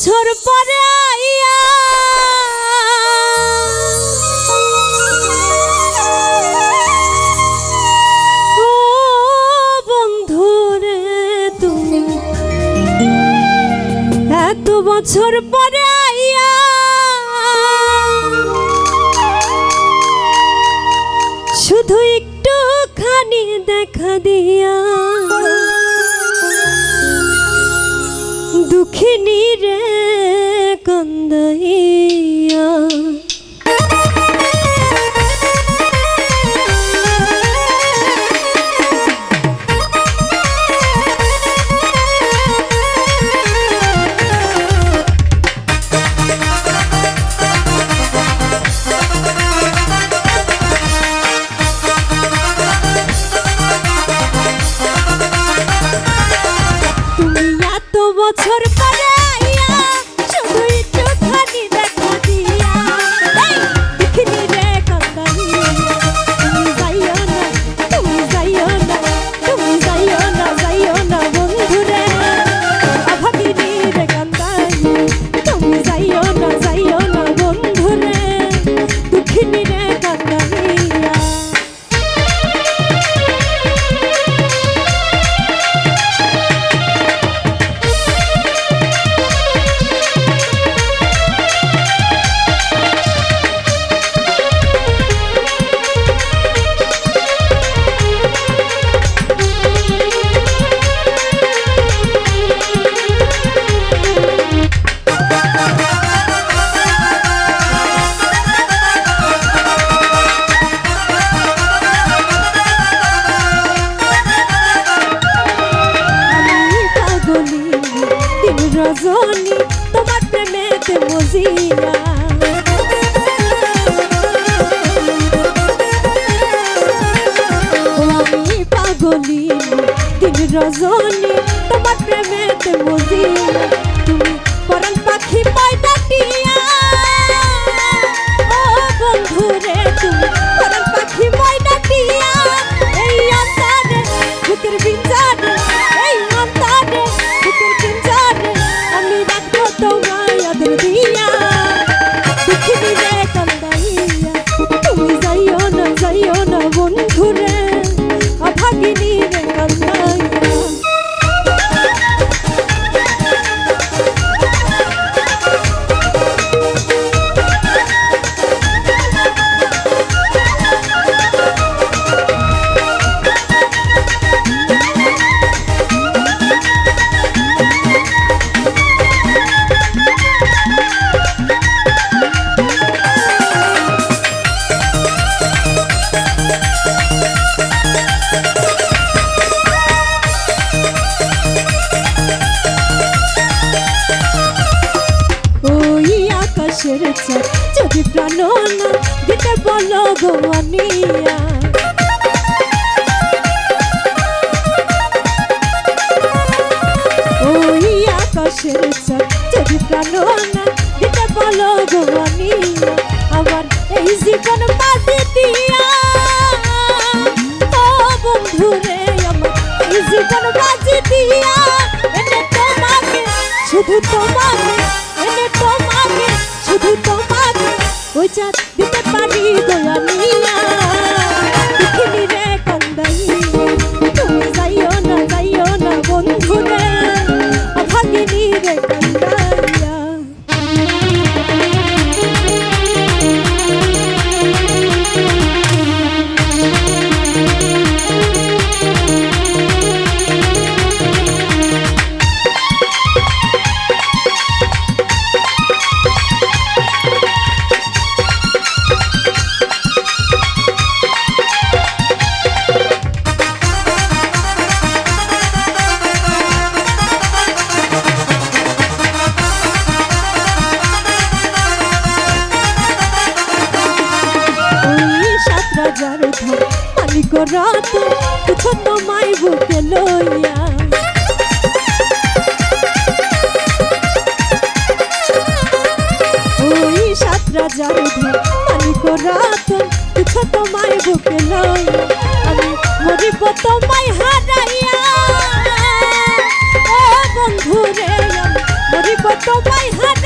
বছর পরে আইয়া। তুমি এত বছর পরে শুধু একটু খানি দেখা দিয়া। দুঃখিনী রে 短的一 অভাগিনী চাঁদ যদি প্রাণ না দিতে বলো গো আনিয়া ওই আকাশের চাঁদ যদি প্রাণ দিতে বলো আমার এই জীবন বাজে দিয়া। ও বন্ধুরে আমার, এই জীবন বাজে দিয়া। তোমাকে, শুধু তোমাকে ওই চাঁদ দিতে পারি দয়ালিয়া দেখিনি রাত কিছু তোমায় বুকে লইয়া। ওই সাত রাজার মালিক রাত কিছু তোমায় বুকে লইয়া। আমি মরিব তোমায় হারাইয়া। ও বন্ধু রে মরিব তোমায় হার